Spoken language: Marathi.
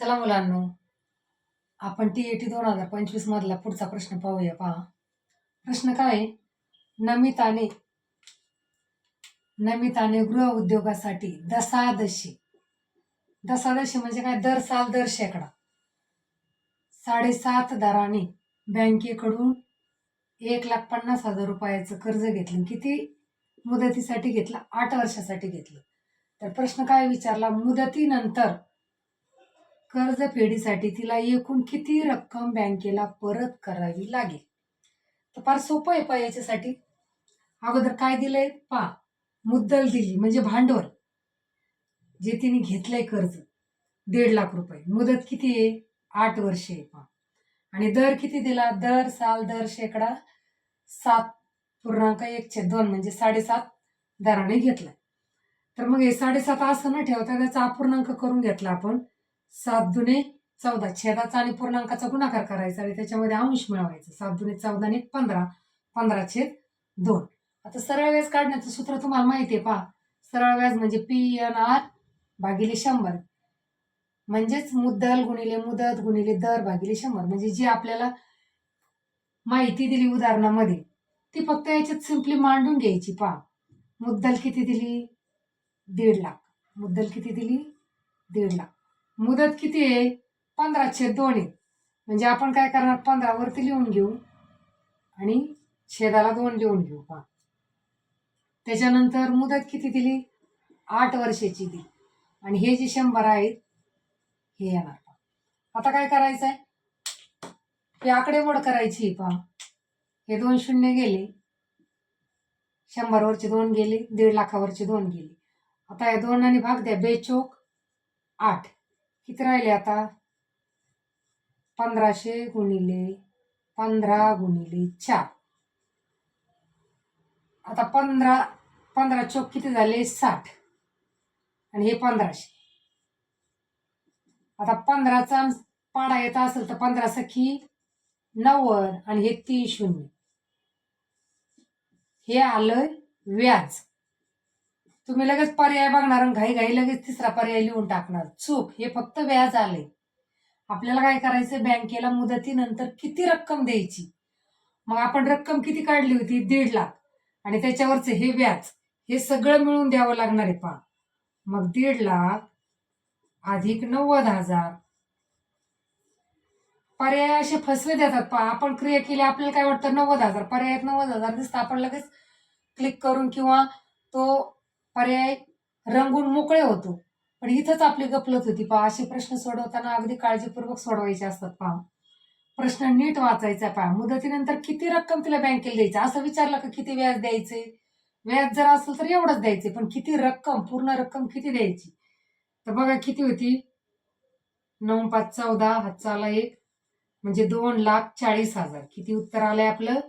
चला मुलांनो आपण टी एटी दोन हजार पंचवीस मधला पुढचा प्रश्न पाहूया पहा. प्रश्न काय नमिताने नमिताने गृह उद्योगासाठी दसादशी. दसादशी म्हणजे काय? दर साल दर शेकडा. साडेसात दराने बँकेकडून एक लाख पन्नास हजार रुपयाचं कर्ज घेतलं किती? मुदतीसाठी घेतलं आठ वर्षासाठी घेतलं. तर प्रश्न काय विचारला? मुदतीनंतर कर्जफेडीसाठी तिला एकूण किती रक्कम बँकेला परत करावी लागेल? तर फार सोपं आहे पा याच्यासाठी. अगोदर काय दिलंय? पा मुद्दल दिली म्हणजे भांडवल जे तिने घेतलंय कर्ज दीड लाख रुपये. मुदत किती आहे? आठ वर्षे आहे पा आणि दर किती दिला? दर साल दर शेकडा सात पूर्णांक एकशे दोन म्हणजे साडेसात दराने घेतलाय. तर मग हे साडेसात असं न ठेवता त्याचा अपूर्णांक करून घेतला आपण. सात दुने चौदा. छेदाचा आणि पूर्णांकाचा गुणाकार करायचा आणि त्याच्यामध्ये अंश मिळवायचा. सात दुने चौदा आणि पंधरा. पंधरा छेद दोन. आता सरळ व्याज काढण्याचं सूत्र तुम्हाला माहिती आहे पहा. सरळ व्याज म्हणजे पी एन आर भागिले शंभर. म्हणजेच मुद्दल गुणिले मुदत गुणिले दर भागिले शंभर. म्हणजे जी आपल्याला माहिती दिली उदाहरणामध्ये ती फक्त याच्यात सिम्पली मांडून घ्यायची. पहा. मुद्दल किती दिली? दीड लाख. मुद्दल किती दिली? दीड लाख. मुदत किती आहे? पंधराशे दोन आहे. म्हणजे आपण काय करणार? पंधरावरती लिहून घेऊ आणि छेदाला दोन लिहून घेऊ. पहा. त्याच्यानंतर मुदत किती दिली? आठ वर्षाची दिली. आणि हे जे शंभर आहेत हे येणार. पहा. आता काय करायचं आहे हे आकडेमोड करायची आहे पहा. हे दोन शून्य गेले. शंभरवरचे दोन गेले दीड लाखावरचे दोन गेले. आता या दोन आणि भाग द्या. बेचोक आठ. किती राहिले आता? पंधराशे गुणिले पंधरा गुणिले चार. आता पंधरा पंधरा चौक किती झाले? साठ. आणि हे पंधराशे. आता पंधराचा पाडा येत असेल तर पंधरा सखी नव्वद आणि हे तीन शून्य. हे आलं व्याज. तुम्ही लगेच पर्याय बघणार आणि घाई घाई लगेच तिसरा पर्याय लिहून टाकणार. चूक हे फक्त व्याज आले आपल्याला काय करायचं बँकेला मुदतीनंतर किती रक्कम द्यायची? मग आपण रक्कम किती काढली होती? दीड लाख. आणि त्याच्यावरचं हे व्याज हे सगळं मिळून द्यावं लागणार आहे पा मग दीड लाख अधिक नव्वद हजार. पर्याय असे फसवे देतात पा आपण क्रिया केली आपल्याला काय वाटतं? नव्वद हजार. पर्यायात नव्वद हजार दिसतं. आपण लगेच क्लिक करून किंवा तो पर्याय रंगून मोकळे होतो. पण इथंच आपली गफलत होती पहा. असे प्रश्न सोडवताना अगदी काळजीपूर्वक सोडवायचे असतात पहा. प्रश्न नीट वाचायचा पहा. मुदतीनंतर किती रक्कम तिला बँकेला द्यायची? असं विचारलं का किती व्याज द्यायचे? व्याज जर असेल तर एवढंच द्यायचे. पण किती रक्कम पूर्ण रक्कम किती द्यायची? तर बघा किती होती? नऊ पाच चौदा हातचाला एक. म्हणजे दोन लाख चाळीस हजार. किती उत्तर आलंय आपलं?